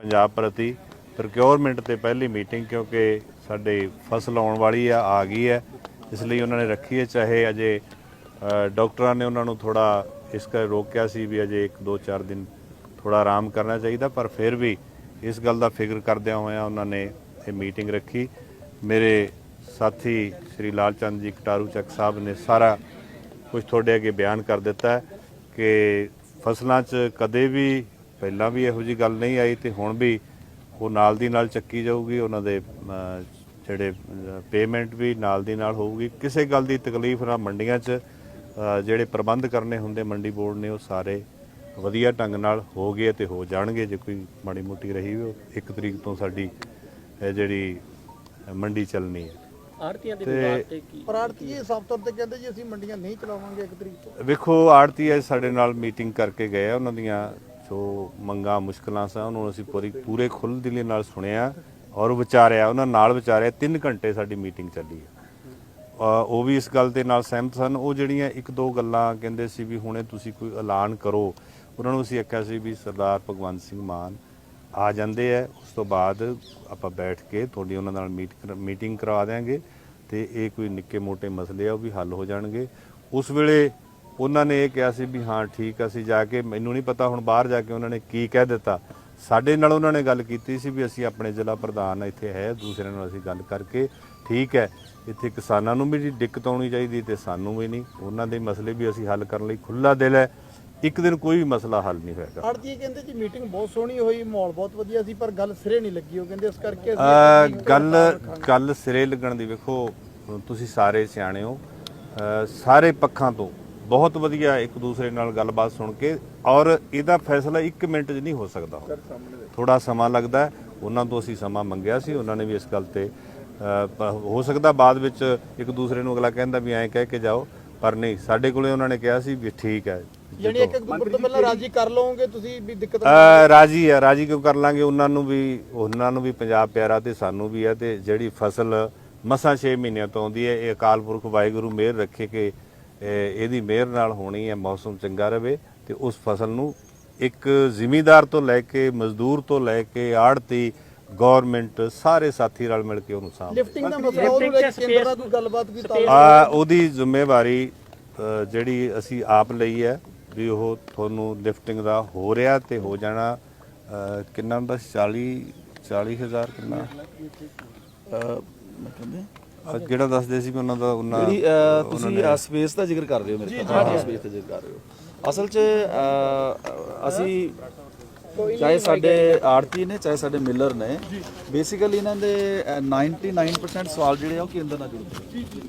ਪੰਜਾਬ ਪ੍ਰਤੀ ਪ੍ਰੋਕਿਉਰਮੈਂਟ ਤੇ ਪਹਿਲੀ ਮੀਟਿੰਗ ਕਿਉਂਕਿ ਸਾਡੇ ਫਸਲ ਆਉਣ ਵਾਲੀ ਆ ਆ ਗਈ ਹੈ। ਇਸ ਲਈ ਉਹਨਾਂ ਨੇ ਰੱਖੀ ਹੈ ਚਾਹੇ ਅਜੇ ਅ, ਡਾਕਟਰਾਂ ਨੇ ਉਹਨਾਂ ਨੂੰ ਥੋੜਾ ਇਸ ਕਰ ਰੋਕਿਆ ਸੀ ਵੀ ਅਜੇ 1 2 4 ਦਿਨ ਥੋੜਾ ਆਰਾਮ ਕਰਨਾ ਚਾਹੀਦਾ ਪਰ ਫਿਰ ਵੀ ਇਸ ਗੱਲ ਦਾ ਫਿਕਰ ਕਰਦਿਆਂ ਹੋਇਆਂ ਉਹਨਾਂ ਨੇ ਇਹ ਮੀਟਿੰਗ ਰੱਖੀ। ਮੇਰੇ ਸਾਥੀ ਸ਼੍ਰੀ ਲਾਲਚੰਦ ਜੀ ਕਟਾਰੂ ਚੱਕ ਸਾਹਿਬ ਨੇ ਸਾਰਾ ਕੁਝ ਤੁਹਾਡੇ ਅੱਗੇ ਬਿਆਨ ਕਰ ਦਿੱਤਾ ਕਿ ਫਸਲਾਂ 'ਚ ਕਦੇ ਵੀ ਪਹਿਲਾਂ ਵੀ ਇਹੋ ਜੀ ਗੱਲ ਨਹੀਂ ਆਈ ਤੇ ਹੁਣ ਵੀ ਉਹ ਨਾਲ ਦੀ ਨਾਲ ਚੱਕੀ ਜਾਊਗੀ ਉਹਨਾਂ ਦੇ ਜਿਹੜੇ ਪੇਮੈਂਟ ਵੀ ਨਾਲ ਦੀ ਨਾਲ ਹੋਊਗੀ। ਕਿਸੇ ਗੱਲ ਦੀ ਤਕਲੀਫ ਨਾ ਮੰਡੀਆਂ 'ਚ ਜਿਹੜੇ ਪ੍ਰਬੰਧ ਕਰਨੇ ਹੁੰਦੇ ਮੰਡੀ ਬੋਰਡ ਨੇ ਉਹ ਸਾਰੇ ਵਧੀਆ ਢੰਗ ਨਾਲ ਹੋ ਗਏ ਤੇ ਹੋ ਜਾਣਗੇ। ਜੇ ਕੋਈ ਮਾੜੀ ਮੋਟੀ ਰਹੀ ਉਹ ਇੱਕ ਤਰੀਕ ਤੋਂ ਸਾਡੀ ਜਿਹੜੀ ਮੰਡੀ ਚੱਲਣੀ ਹੈ। ਆੜਤੀਆਂ ਦੇ ਵਿਵਾਦ ਤੇ ਕੀ? ਪਰ ਆੜਤੀ ਇਹ ਸਾਫ਼ ਤੌਰ ਤੇ ਕਹਿੰਦੇ ਜੀ ਅਸੀਂ ਮੰਡੀਆਂ ਨਹੀਂ ਚਲਾਵਾਂਗੇ ਇੱਕ ਤਰੀਕ ਤੋਂ। ਵੇਖੋ ਆੜਤੀ ਹੈ ਸਾਡੇ ਨਾਲ ਮੀਟਿੰਗ ਕਰਕੇ ਗਏ ਆ ਉਹਨਾਂ ਦੀਆਂ ਜੋ ਮੰਗਾਂ, ਮੁਸ਼ਕਲਾਂ ਸਨ ਉਹਨਾਂ ਨੂੰ ਅਸੀਂ ਪੂਰੀ, ਪੂਰੇ ਖੁੱਲ੍ਹ ਦਿਲੀ ਨਾਲ ਸੁਣਿਆ ਔਰ ਵਿਚਾਰਿਆ, ਉਹਨਾਂ ਨਾਲ ਵਿਚਾਰਿਆ 3 ਘੰਟੇ ਸਾਡੀ ਮੀਟਿੰਗ ਚੱਲੀ ਹੈ ਉਹ ਵੀ ਇਸ ਗੱਲ ਦੇ ਨਾਲ ਸਹਿਮਤ ਸਨ। ਉਹ ਜਿਹੜੀਆਂ ਇੱਕ ਦੋ ਗੱਲਾਂ ਕਹਿੰਦੇ ਸੀ ਵੀ ਹੁਣੇ ਤੁਸੀਂ ਕੋਈ ਐਲਾਨ ਕਰੋ, ਉਹਨਾਂ ਨੂੰ ਅਸੀਂ ਆਖਿਆ ਸੀ ਵੀ ਸਰਦਾਰ ਭਗਵੰਤ ਸਿੰਘ ਮਾਨ ਆ ਜਾਂਦੇ ਆ। ਉਸ ਤੋਂ ਬਾਅਦ ਆਪਾਂ ਬੈਠ ਕੇ ਤੁਹਾਡੀ ਉਹਨਾਂ ਨਾਲ ਮੀਟ ਮੀਟਿੰਗ ਕਰਵਾ ਦਿਆਂਗੇ ਤੇ ਇਹ ਕੋਈ ਨਿੱਕੇ ਮੋਟੇ ਮਸਲੇ ਆ, ਉਹ ਵੀ ਹੱਲ ਹੋ ਜਾਣਗੇ। ਉਸ ਵੇਲੇ ਉਹਨਾਂ ਨੇ ਇਹ ਕਿਹਾ ਸੀ ਵੀ ਹਾਂ ਠੀਕ ਅਸੀਂ ਜਾ ਕੇ ਮੈਨੂੰ ਨਹੀਂ ਪਤਾ ਹੁਣ ਬਾਹਰ ਜਾ ਕੇ ਉਹਨਾਂ ਨੇ ਕੀ ਕਹਿ ਦਿੱਤਾ। ਸਾਡੇ ਨਾਲ ਉਹਨਾਂ ਨੇ ਗੱਲ ਕੀਤੀ ਸੀ ਵੀ ਅਸੀਂ ਆਪਣੇ ਜ਼ਿਲ੍ਹਾ ਪ੍ਰਧਾਨ ਇੱਥੇ ਹੈ ਦੂਸਰਿਆਂ ਨਾਲ ਅਸੀਂ ਗੱਲ ਕਰਕੇ ਠੀਕ ਹੈ। ਇੱਥੇ ਕਿਸਾਨਾਂ ਨੂੰ ਵੀ ਜੀ ਦਿੱਕਤ ਆਉਣੀ ਚਾਹੀਦੀ ਤੇ ਸਾਨੂੰ ਵੀ ਨਹੀਂ ਉਹਨਾਂ ਦੇ ਮਸਲੇ ਵੀ ਅਸੀਂ ਹੱਲ ਕਰਨ ਲਈ ਖੁੱਲਾ ਦਿਲ ਹੈ। ਇੱਕ ਦਿਨ ਕੋਈ ਵੀ ਮਸਲਾ ਹੱਲ ਨਹੀਂ ਹੋਏਗਾ। ਇਹ ਕਹਿੰਦੇ ਜੀ ਮੀਟਿੰਗ ਬਹੁਤ ਸੋਹਣੀ ਹੋਈ ਮਾਹੌਲ ਬਹੁਤ ਵਧੀਆ ਸੀ ਪਰ ਗੱਲ ਸਿਰੇ ਨਹੀਂ ਲੱਗੀ ਉਹ ਕਹਿੰਦੇ ਇਸ ਕਰਕੇ ਗੱਲ। ਗੱਲ ਸਿਰੇ ਲੱਗਣ ਦੀ ਵੇਖੋ ਤੁਸੀਂ ਸਾਰੇ ਸਿਆਣੇ ਹੋ। ਸਾਰੇ ਪੱਖਾਂ ਤੋਂ ਬਹੁਤ ਵਧੀਆ ਇੱਕ ਦੂਸਰੇ ਨਾਲ ਗੱਲਬਾਤ ਸੁਣ ਕੇ ਔਰ ਇਹਦਾ ਫੈਸਲਾ 1 ਮਿੰਟ 'ਚ ਨਹੀਂ ਹੋ ਸਕਦਾ ਥੋੜਾ ਸਮਾਂ ਲੱਗਦਾ। ਉਹਨਾਂ ਤੋਂ ਅਸੀਂ ਸਮਾਂ ਮੰਗਿਆ ਸੀ ਉਹਨਾਂ ਨੇ ਵੀ ਇਸ ਗੱਲ ਤੇ ਹੋ ਸਕਦਾ ਬਾਅਦ ਵਿੱਚ ਇੱਕ ਦੂਸਰੇ ਨੂੰ ਅਗਲਾ ਕਹਿੰਦਾ ਵੀ ਐਂ ਕਹਿ ਕੇ ਜਾਓ ਪਰ ਨਹੀਂ ਸਾਡੇ ਕੋਲੇ ਉਹਨਾਂ ਨੇ ਕਿਹਾ ਸੀ ਵੀ ਠੀਕ ਹੈ ਯਾਨੀ ਇੱਕ ਅਕਤੂਬਰ ਤੋਂ ਪਹਿਲਾਂ ਰਾਜੀ ਕਰ ਲਓਗੇ ਤੁਸੀਂ ਵੀ ਦਿੱਕਤ ਰਾਜੀ ਆ ਰਾਜੀ ਕਿਉਂ ਕਰ ਲਾਂਗੇ? ਉਹਨਾਂ ਨੂੰ ਵੀ ਉਹਨਾਂ ਨੂੰ ਵੀ ਪੰਜਾਬ ਪਿਆਰਾ ਤੇ ਸਾਨੂੰ ਵੀ ਹੈ ਤੇ ਜਿਹੜੀ ਫਸਲ ਮਸਾਂ 6 ਮਹੀਨਿਆਂ ਤੋਂ ਆਉਂਦੀ ਹੈ ਇਹ ਅਕਾਲ ਪੁਰਖ ਵਾਹਿਗੁਰੂ ਮਿਹਰ ਰੱਖੇ ਕਿ ਇਹਦੀ ਮਿਹਰ ਨਾਲ ਹੋਣੀ ਹੈ ਮੌਸਮ ਚੰਗਾ ਰਵੇ ਤੇ ਉਸ ਫਸਲ ਨੂੰ ਇੱਕ ਜ਼ਿਮੀਂਦਾਰ ਤੋਂ ਲੈ ਕੇ ਮਜ਼ਦੂਰ ਤੋਂ ਲੈ ਕੇ ਆੜਤੀ ਗਵਰਨਮੈਂਟ ਸਾਰੇ ਸਾਥੀ ਰਲ ਮਿਲ ਕੇ ਉਹਨੂੰ ਸਾਂਭ ਲਿਫਟਿੰਗ ਦਾ ਮਸਲਾ ਉਹਨੂੰ ਕੇਂਦਰ ਨਾਲ ਕੋਈ ਗੱਲਬਾਤ ਵੀ ਤਾਂ ਆ ਉਹਦੀ ਜ਼ਿੰਮੇਵਾਰੀ ਜਿਹੜੀ ਅਸੀਂ ਆਪ ਲਈ ਹੈ ਵੀ ਉਹ ਤੁਹਾਨੂੰ ਲਿਫਟਿੰਗ ਦਾ ਹੋ ਰਿਹਾ ਤੇ ਹੋ ਜਾਣਾ ਕਿੰਨਾ ਹੁੰਦਾ? ਸੀ? 40 40000 ਕਿੰਨਾ? ਕਿਹੜਾ ਦੱਸਦੇ ਸੀ ਵੀ ਉਹਨਾਂ ਦਾ ਉਹਨਾਂ ਜਿਹੜੀ ਅਹ, ਤੁਸੀਂ ਸਪੇਸ ਦਾ ਜ਼ਿਕਰ ਕਰ ਰਹੇ ਹੋ ਮੇਰੇ ਖਿਆਲ ਸਪੇਸ ਦਾ ਜ਼ਿਕਰ ਕਰ ਰਹੇ ਹੋ। ਅਸਲ 'ਚ ਅਹ, ਅਸੀਂ ਚਾਹੇ ਸਾਡੇ ਆੜਤੀ ਨੇ ਚਾਹੇ ਸਾਡੇ ਮਿਲਰ ਨੇ ਬੇਸਿਕਲੀ ਇਹਨਾਂ ਦੇ ਅਹ, 99% ਸਵਾਲ ਜਿਹੜੇ ਆ ਉਹ ਕੇਂਦਰ ਨਾਲ ਜੁੜਦੇ ਨੇ।